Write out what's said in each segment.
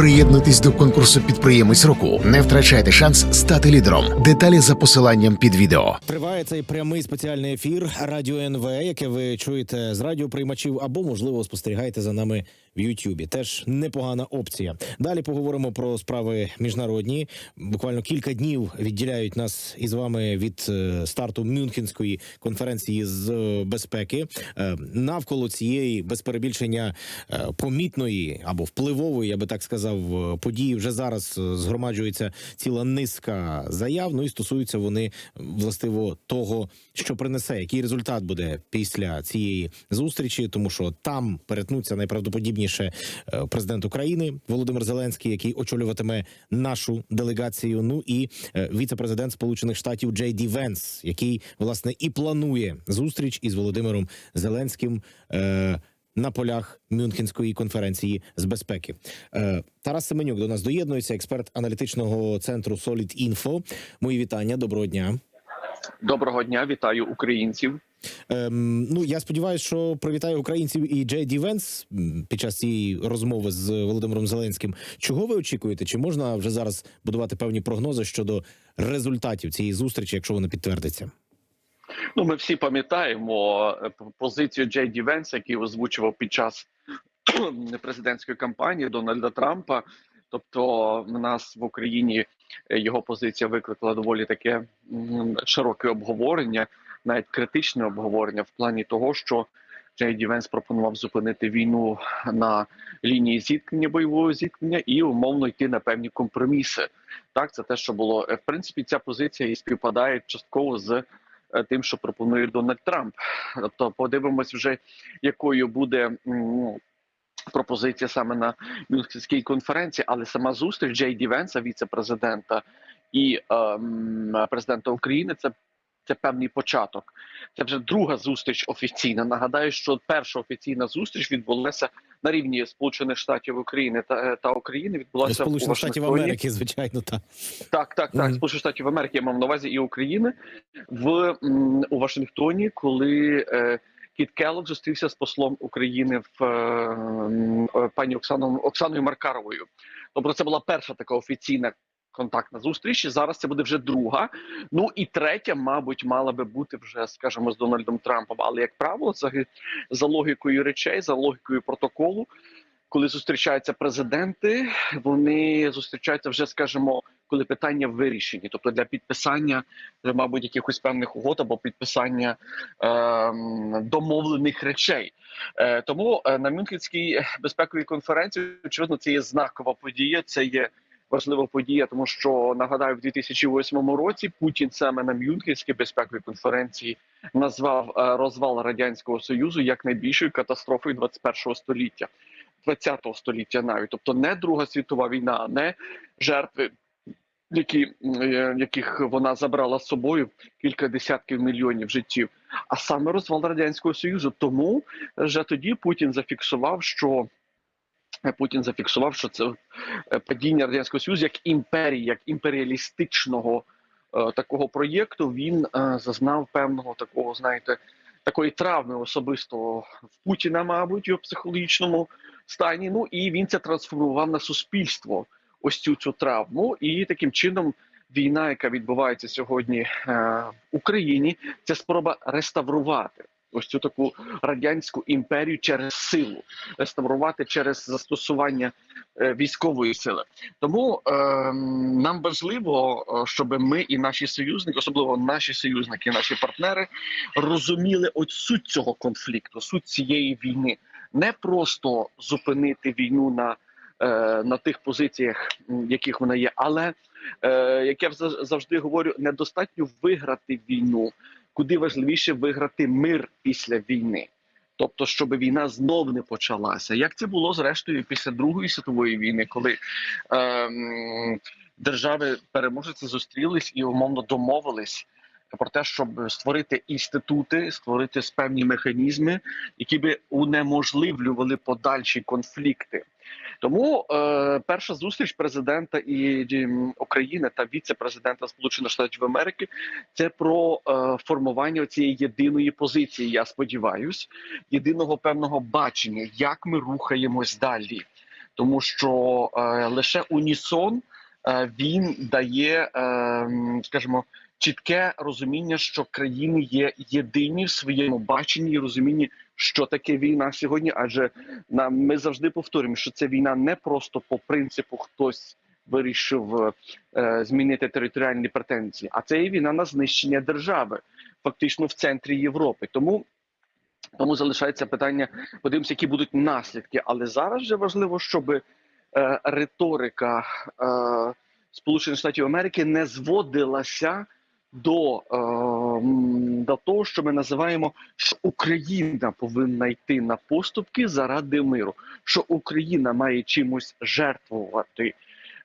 Приєднуйтесь до конкурсу підприємець року. Не втрачайте шанс стати лідером. Деталі за посиланням під відео. Триває цей прямий спеціальний ефір Радіо НВ, яке ви чуєте з радіоприймачів, або можливо спостерігаєте за нами в Ютубі. Теж непогана опція. Далі поговоримо про справи міжнародні. Буквально кілька днів відділяють нас із вами від е, старту Мюнхенської конференції з е, безпеки. Е, Навколо цієї без перебільшення помітної або впливової, я би так сказав, події вже зараз згромаджується ціла низка заяв. Ну і стосуються вони властиво того, що принесе, який результат буде після цієї зустрічі, тому що там перетнуться найправдоподібніше е, президент України Володимир Зеленський, який очолюватиме нашу делегацію. Ну і е, віце-президент Сполучених Штатів Джей Ді Венс, який власне і планує зустріч із Володимиром Зеленським. Е, на полях Мюнхенської конференції з безпеки Тарас Семенюк до нас доєднується, експерт аналітичного центру Solid Info. Мої вітання. Доброго дня. Доброго дня, вітаю українців. Ем, ну я сподіваюся, що привітаю українців і Джей Ді під час цієї розмови з Володимиром Зеленським. Чого ви очікуєте? Чи можна вже зараз будувати певні прогнози щодо результатів цієї зустрічі, якщо вона підтвердиться? Ну, ми всі пам'ятаємо е, позицію Джей Ді який озвучував під час президентської кампанії Дональда Трампа. Тобто, в нас в Україні е, його позиція викликала доволі таке широке обговорення, навіть критичне обговорення в плані того, що Джей Ді Венс пропонував зупинити війну на лінії зіткнення бойового зіткнення і умовно йти на певні компроміси. Так, це те, що було Е, в принципі. Ця позиція і співпадає частково з е, тим, що пропонує Дональд Трамп. Тобто, подивимось вже, якою буде. м, Пропозиція саме на Мюнхенській конференції, але сама зустріч Джей Ді Венса, віце-президента і ем, президента України, це, це певний початок. Це вже друга зустріч офіційна. Нагадаю, що перша офіційна зустріч відбулася на рівні Сполучених Штатів України та, та України. Відбулася у Сполучених Штатів Америки, звичайно, так. Так, так, так. Мгм. Сполучених Штатів Америки я мав на увазі і України в у Вашингтоні, коли е, Кіт Келлог зустрівся з послом України в е, е, пані Оксаном Оксаною Маркаровою. Тобто, це була перша така офіційна контактна зустріч. Зараз це буде вже друга. Ну і третя, мабуть, мала би бути вже, скажімо, з Дональдом Трампом. Але як правило, за, за логікою речей, за логікою протоколу. Коли зустрічаються президенти, вони зустрічаються вже, скажімо, коли питання вирішені, тобто для підписання, вже, мабуть, якихось певних угод або підписання ем, домовлених речей. Е, тому е, на Мюнхенській безпековій конференції, очевидно, це є знакова подія. Це є важлива подія, тому що нагадаю, в 2008 році Путін саме на Мюнхенській безпековій конференції назвав е, розвал радянського союзу як найбільшою катастрофою 21 століття. 20 століття навіть, тобто не Друга світова війна, не жертви, які, е, яких вона забрала з собою кілька десятків мільйонів життів, а саме розвал радянського союзу. Тому вже тоді Путін зафіксував, що Путін зафіксував, що це е, падіння радянського союзу як імперії, як імперіалістичного е, такого проєкту. Він е, зазнав певного такого, знаєте, такої травми особисто в Путіна, мабуть, його психологічному стані. Ну і він це трансформував на суспільство. Ось цю цю травму, і таким чином війна, яка відбувається сьогодні е, в Україні, це спроба реставрувати ось цю таку радянську імперію через силу, реставрувати через застосування е, військової сили. Тому е, нам важливо, е, щоб ми і наші союзники, особливо наші союзники, наші партнери, розуміли от суть цього конфлікту, суть цієї війни, не просто зупинити війну на е, на тих позиціях, яких вона є. Але як я завжди говорю, недостатньо виграти війну, куди важливіше виграти мир після війни. Тобто, щоб війна знов не почалася, як це було зрештою після Другої світової війни, коли ем, держави переможці зустрілись і умовно домовились про те, щоб створити інститути, створити певні механізми, які би унеможливлювали подальші конфлікти. Тому е, перша зустріч президента і України та віце-президента Сполучених Штатів Америки це про е, формування цієї єдиної позиції. Я сподіваюсь, єдиного певного бачення, як ми рухаємось далі. тому що е, лише унісон е, він дає, е, скажімо, чітке розуміння, що країни є єдині в своєму баченні і розумінні, що таке війна сьогодні. Адже нам ми завжди повторюємо, що це війна не просто по принципу хтось вирішив е, змінити територіальні претензії, а це є війна на знищення держави, фактично в центрі Європи. Тому. Тому залишається питання, подивимося, які будуть наслідки. Але зараз вже важливо, щоб е, риторика е, Сполучених Штатів Америки не зводилася до, е, до того, що ми називаємо, що Україна повинна йти на поступки заради миру, що Україна має чимось жертвувати.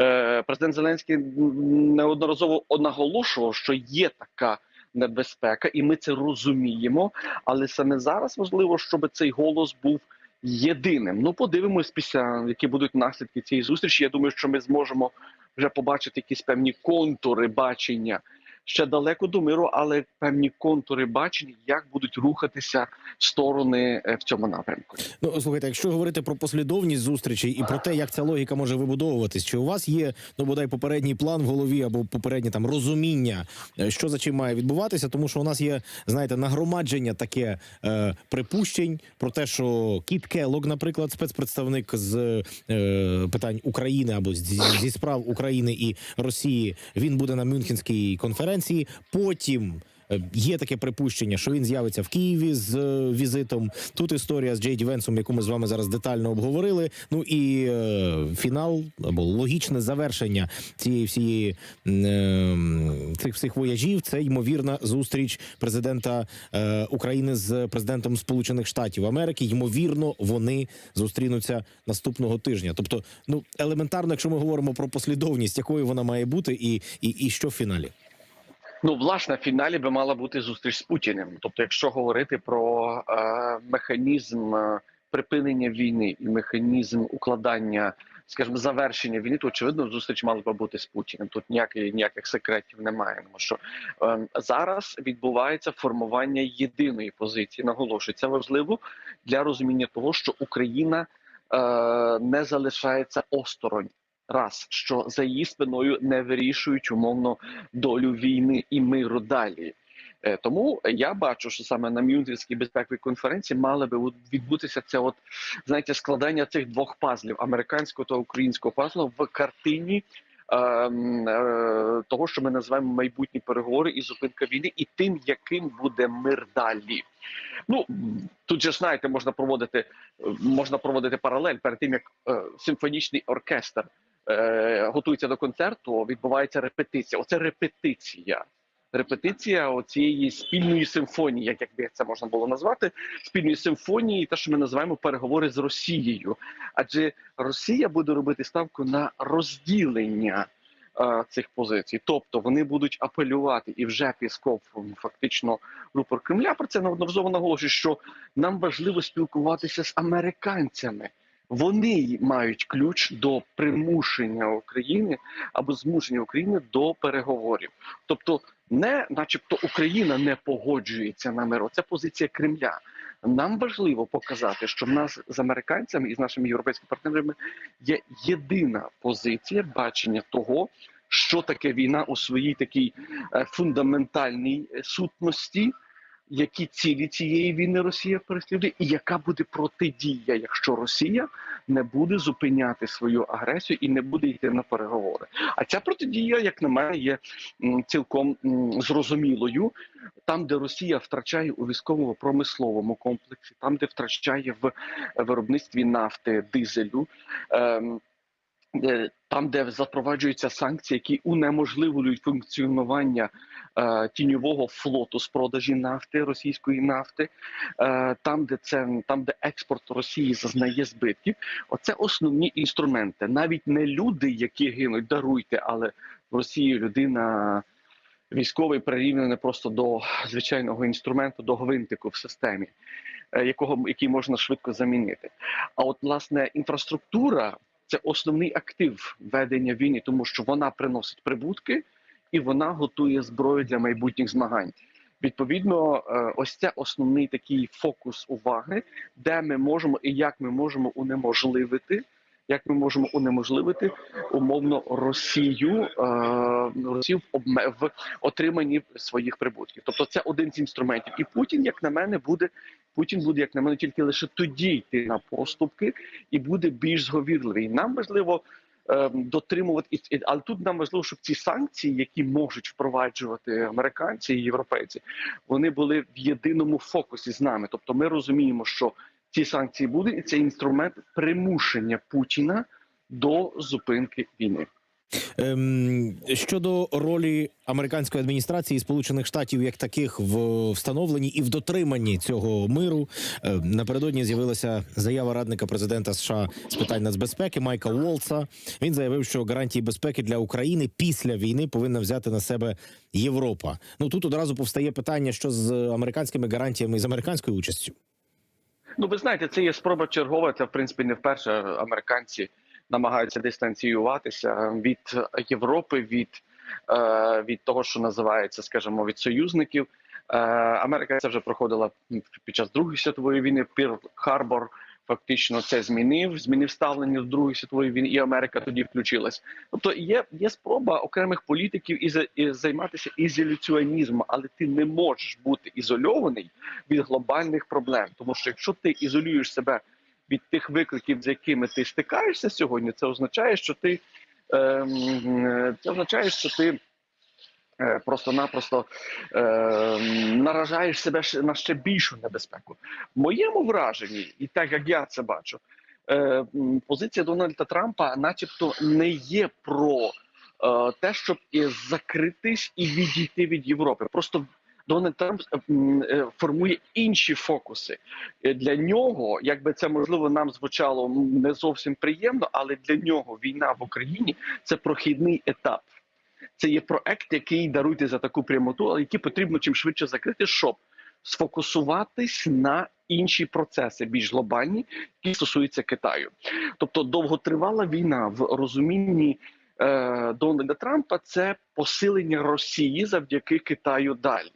Е, Президент Зеленський неодноразово наголошував, що є така небезпека, і ми це розуміємо. Але саме зараз важливо, щоб цей голос був єдиним. Ну, подивимось після які будуть наслідки цієї зустрічі. Я думаю, що ми зможемо вже побачити якісь певні контури бачення. Ще далеко до миру, але певні контури бачення, як будуть рухатися сторони е, в цьому напрямку. Ну слухайте, якщо говорити про послідовність зустрічей і про те, як ця логіка може вибудовуватись, чи у вас є ну бодай попередній план в голові або попереднє там розуміння, е, що за чим має відбуватися, тому що у нас є, знаєте, нагромадження таке е, припущень про те, що Кіт Келлог, наприклад, спецпредставник з е, питань України або зі, зі справ України і Росії, він буде на Мюнхенській конференції. Потім. Е, Є таке припущення, що він з'явиться в Києві з е, візитом. Тут історія з Джей Ді Венсом, яку ми з вами зараз детально обговорили. Ну і е, фінал або логічне завершення цієї всієї е, цих всіх вояжів. Це ймовірна зустріч президента е, України з президентом Сполучених Штатів Америки. Ймовірно, вони зустрінуться наступного тижня. Тобто, ну елементарно, якщо ми говоримо про послідовність, якою вона має бути, і, і, і що в фіналі. Ну, власне, в фіналі би мала бути зустріч з Путіним. Тобто, якщо говорити про е, механізм е, припинення війни і механізм укладання, скажімо, завершення війни, то очевидно зустріч мала би бути з Путіним. Тут ніяких ніяких секретів немає. Тому що е, зараз відбувається формування єдиної позиції. Наголошую, це важливо для розуміння того, що Україна е, не залишається осторонь. Раз що за її спиною не вирішують умовно долю війни і миру далі. Е, Тому я бачу, що саме на Мюнхенській безпековій конференції мали би відбутися це, от знаєте, складання цих двох пазлів американського та українського пазлу в картині. ем, е, Того, що ми називаємо майбутні переговори і зупинка війни, і тим, яким буде мир далі. Ну тут же знаєте, можна проводити можна проводити паралель перед тим, як е, симфонічний оркестр е, готується до концерту, відбувається репетиція. Оце репетиція. Репетиція оцієї спільної симфонії, як якби це можна було назвати, спільної симфонії, те, що ми називаємо переговори з Росією. Адже Росія буде робити ставку на розділення е, цих позицій, тобто вони будуть апелювати, і вже Пісков фактично рупор Кремля про це неодноразово наголошує, що нам важливо спілкуватися з американцями. Вони мають ключ до примушення України або змушення України до переговорів. Тобто, не, начебто, Україна не погоджується на мир. Це позиція Кремля. Нам важливо показати, що в нас з американцями і з нашими європейськими партнерами є єдина позиція бачення того, що таке війна у своїй такій е, фундаментальній е, сутності які цілі цієї війни Росія переслідує, і яка буде протидія, якщо Росія не буде зупиняти свою агресію і не буде йти на переговори. А ця протидія, як на мене, є цілком зрозумілою. Там, де Росія втрачає у військово-промисловому комплексі, там, де втрачає в виробництві нафти, дизелю. Там, де запроваджуються санкції, які унеможливлюють функціонування е, тіньового флоту з продажі нафти, російської нафти, е, там, де це там, де експорт Росії зазнає збитків, оце основні інструменти. Навіть не люди, які гинуть, даруйте, але в Росії людина. Військовий прирівняний просто до звичайного інструменту, до гвинтику в системі, е, якого який можна швидко замінити. А от власне інфраструктура це основний актив ведення війни, тому що вона приносить прибутки і вона готує зброю для майбутніх змагань. Відповідно, е, ось це основний такий фокус уваги, де ми можемо і як ми можемо унеможливити як ми можемо унеможливити умовно Росію, е, Росію в, отриманні своїх прибутків. Тобто це один з інструментів. І Путін, як на мене, буде Путін буде, як на мене, тільки лише тоді йти на поступки і буде більш зговірливий. Нам важливо е, дотримувати, але тут нам важливо, щоб ці санкції, які можуть впроваджувати американці і європейці, вони були в єдиному фокусі з нами. Тобто, ми розуміємо, що ці санкції будуть, і це інструмент примушення Путіна до зупинки війни. Ем, щодо ролі американської адміністрації Сполучених Штатів як таких в встановленні і в дотриманні цього миру, е, напередодні з'явилася заява радника президента США з питань нацбезпеки Майка Уолтса. Він заявив, що гарантії безпеки для України після війни повинна взяти на себе Європа. Ну тут одразу повстає питання, що з американськими гарантіями і з американською участю. Ну, ви знаєте, це є спроба чергова. Це в принципі не вперше американці намагаються дистанціюватися від Європи, від, е, від того, що називається, скажімо, від союзників. Е, Америка це вже проходила під час Другої світової війни. Пір Харбор фактично це змінив, змінив ставлення до Другої світової війни, і Америка тоді включилась. Тобто є, є спроба окремих політиків і, і займатися ізоляціонізмом, але ти не можеш бути ізольований від глобальних проблем. Тому що якщо ти ізолюєш себе від тих викликів, з якими ти стикаєшся сьогодні, це означає, що ти ем, це означає, що ти. е, Просто-напросто е, наражаєш себе на ще більшу небезпеку. В моєму враженні, і так як я це бачу, е, позиція Дональда Трампа, начебто, не є про е, те, щоб закритись і відійти від Європи. Просто Дональд Трамп е, е, формує інші фокуси Е, для нього, якби це можливо нам звучало не зовсім приємно, але для нього війна в Україні це прохідний етап. Це є проект, який даруйте за таку прямоту, але який потрібно чим швидше закрити, щоб сфокусуватись на інші процеси, більш глобальні, які стосуються Китаю. Тобто довготривала війна в розумінні е, Дональда Трампа це посилення Росії завдяки Китаю далі.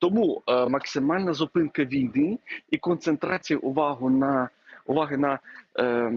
Тому е, максимальна зупинка війни і концентрація увагу на уваги на, е,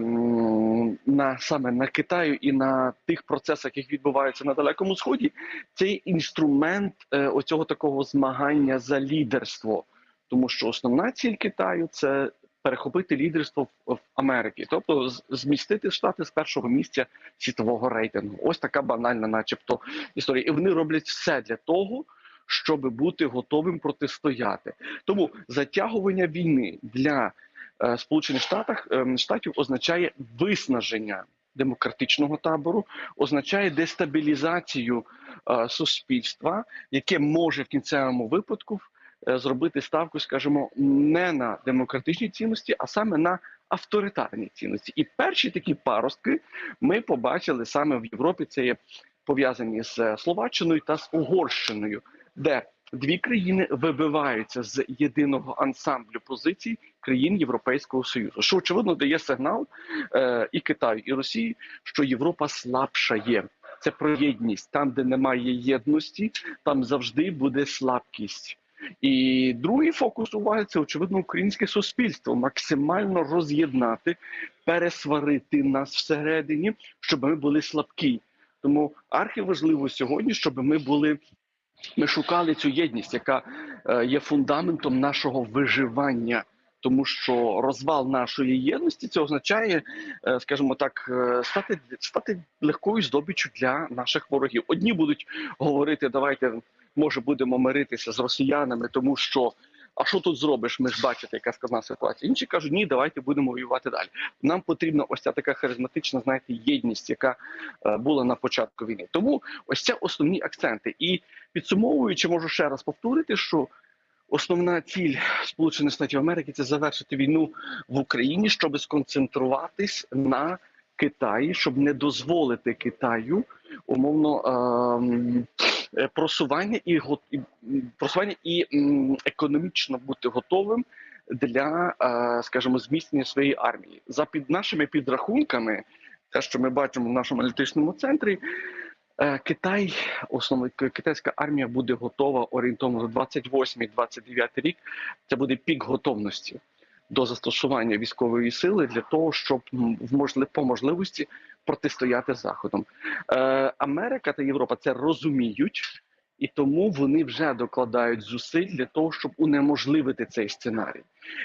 на саме на Китаю і на тих процесах, які відбуваються на далекому сході, це інструмент е, оцього такого змагання за лідерство, тому що основна ціль Китаю це перехопити лідерство в Америці, тобто змістити штати з першого місця світового рейтингу. Ось така банальна, начебто, історія. І вони роблять все для того. Щоб бути готовим протистояти, тому затягування війни для е, Сполучених Штатах е, Штатів означає виснаження демократичного табору, означає дестабілізацію е, суспільства, яке може в кінцевому випадку зробити ставку, скажімо, не на демократичні цінності, а саме на авторитарні цінності. І перші такі паростки ми побачили саме в Європі. Це є пов'язані з Словаччиною та з Угорщиною, де дві країни вибиваються з єдиного ансамблю позицій країн Європейського союзу, що очевидно дає сигнал е, і Китаю, і Росії, що Європа слабша є. Це про єдність. Там, де немає єдності, там завжди буде слабкість. І другий фокус уваги це очевидно українське суспільство максимально роз'єднати, пересварити нас всередині, щоб ми були слабкі. Тому архіважливо сьогодні, щоб ми були. Ми шукали цю єдність, яка е, є фундаментом нашого виживання, тому що розвал нашої єдності це означає, е, скажімо так, е, стати стати легкою здобиччю для наших ворогів. Одні будуть говорити, давайте може будемо миритися з росіянами, тому що. А що тут зробиш? Ми ж бачите, яка складна ситуація. Інші кажуть, ні, давайте будемо воювати далі. Нам потрібна ось ця така харизматична, знаєте, єдність, яка е, була на початку війни. Тому ось це основні акценти. І підсумовуючи, можу ще раз повторити, що основна ціль Сполучених Штатів Америки це завершити війну в Україні, щоб сконцентруватись на Китаї, щоб не дозволити Китаю умовно ем, е, просування і го- просування і економічно бути готовим для, е, скажімо, зміцнення своєї армії за під нашими підрахунками. Те, що ми бачимо в нашому аналітичному центрі, Е, Китай, основно к- китайська армія буде готова орієнтовно за 28-29 рік. Це буде пік готовності. До застосування військової сили для того, щоб в можли- по можливості протистояти заходом. Е, Америка та Європа це розуміють, і тому вони вже докладають зусиль для того, щоб унеможливити цей сценарій.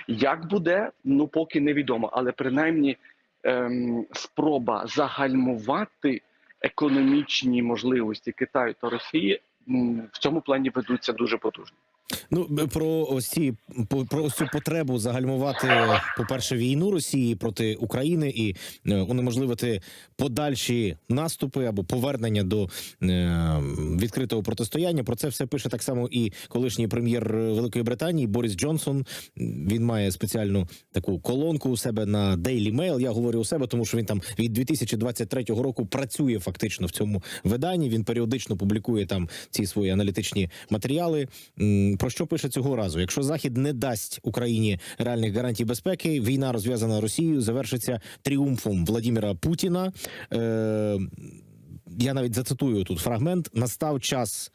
Як буде, ну поки невідомо, але принаймні ем, спроба загальмувати економічні можливості Китаю та Росії в цьому плані ведуться дуже потужно. Ну про ось ці про ось цю потребу загальмувати, по перше, війну Росії проти України і е, унеможливити подальші наступи або повернення до е, відкритого протистояння. Про це все пише так само і колишній прем'єр Великої Британії Борис Джонсон. Він має спеціальну таку колонку у себе на Daily Mail. Я говорю у себе, тому що він там від 2023 року працює фактично в цьому виданні. Він періодично публікує там ці свої аналітичні матеріали. Про що пише цього разу? Якщо Захід не дасть Україні реальних гарантій безпеки, війна розв'язана Росією завершиться тріумфом Владіміра Путіна. Е, я навіть зацитую тут фрагмент: настав час.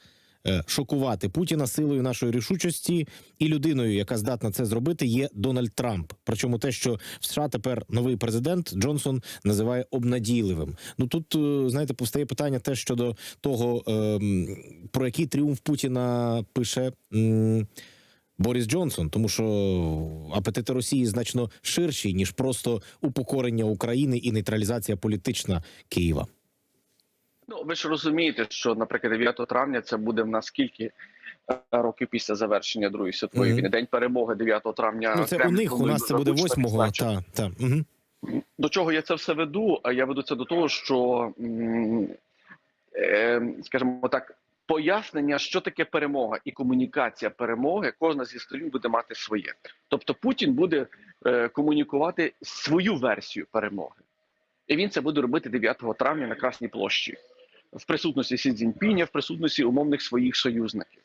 Е, Шокувати Путіна силою нашої рішучості і людиною, яка здатна це зробити, є Дональд Трамп. Причому те, що в США тепер новий президент Джонсон називає обнадійливим. Ну тут е, знаєте, повстає питання те щодо того, ем, про який тріумф Путіна пише. Борис Джонсон, тому що апетити Росії значно ширші ніж просто упокорення України і нейтралізація політична Києва. Ну ви ж розумієте, що, наприклад, 9 травня це буде в нас скільки е, років після завершення Другої світової Мгм. війни. День перемоги 9 травня. Ну це у них у нас це буде дуже гучно 8-го. Та та угу. До чого я це все веду? А я веду це до того, що е, скажімо так, пояснення, що таке перемога і комунікація перемоги, кожна зі сторін буде мати своє. Тобто Путін буде е, комунікувати свою версію перемоги, і він це буде робити 9 травня на Красній площі в присутності Сі Цзіньпіня, в присутності умовних своїх союзників.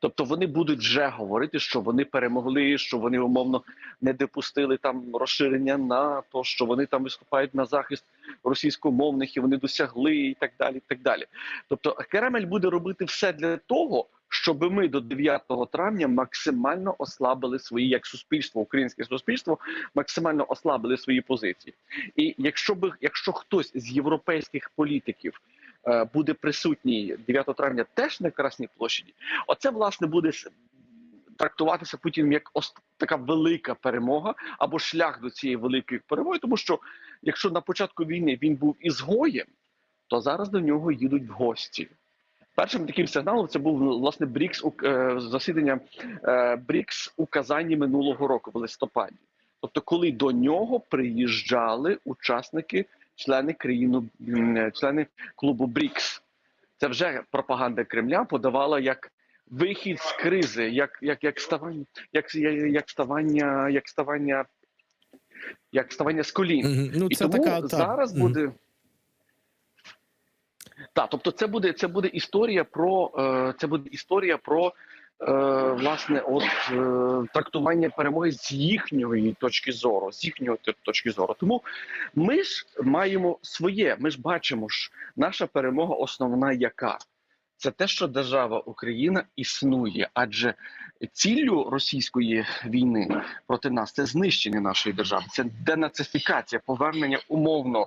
Тобто вони будуть вже говорити, що вони перемогли, що вони умовно не допустили там розширення НАТО, що вони там виступають на захист російськомовних і вони досягли, і так далі. І так далі. Тобто Кремль буде робити все для того, щоб ми до 9 травня максимально ослабили свої як суспільство, українське суспільство, максимально ослабили свої позиції. І якщо би якщо хтось з європейських політиків буде присутній 9 травня теж на Красній площаді, оце власне буде трактуватися Путіним як така велика перемога або шлях до цієї великої перемоги, тому що якщо на початку війни він був ізгоєм, то зараз до нього їдуть в гості. Першим таким сигналом це був власне Брікс е, засідання е, Брікс у Казані минулого року, в листопаді. Тобто, коли до нього приїжджали учасники, члени країну, члени клубу Брікс. Це вже пропаганда Кремля подавала як вихід з кризи, як, як, як ставання, як, як ставання, як ставання, як ставання з колін. Угу. Ну І це тому така та. зараз Мгм. буде. Так, тобто, це буде це буде історія про е, це буде історія про е, власне от е, трактування перемоги з їхньої точки зору, з їхньої точки зору. Тому ми ж маємо своє. Ми ж бачимо ж наша перемога основна яка. Це те, що держава Україна існує, адже ціллю російської війни проти нас це знищення нашої держави, це денацифікація, повернення умовно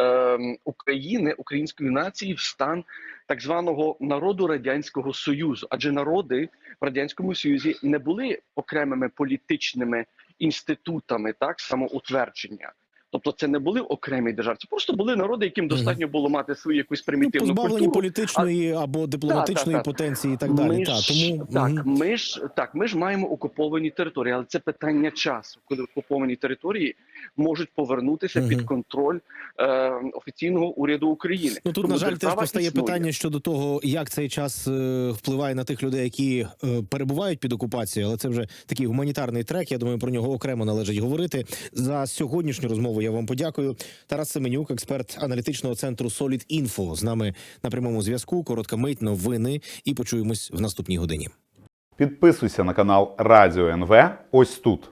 е, України, української нації в стан так званого народу радянського союзу. Адже народи в радянському союзі не були окремими політичними інститутами, так самоутвердження. Тобто, це не були окремі держави, це просто були народи, яким достатньо було мати свою якусь Ну, примітивну позбавлені культуру. політичної або дипломатичної так, так. потенції і так далі. Ми Та, тому так, мгм. ми ж так, ми ж маємо окуповані території, але це питання часу, коли окуповані території можуть повернутися Мгм. під контроль е, офіційного уряду України. Ну тут Тому на жаль теж постає існує. питання щодо того, як цей час е, впливає на тих людей, які е, перебувають під окупацією, але це вже такий гуманітарний трек. Я думаю, про нього окремо належить говорити. За сьогоднішню розмову я вам подякую. Тарас Семенюк, експерт аналітичного центру Solid Info, з нами на прямому зв'язку. Коротка мить, новини, і почуємось в наступній годині. Підписуйся на канал Радіо НВ ось тут.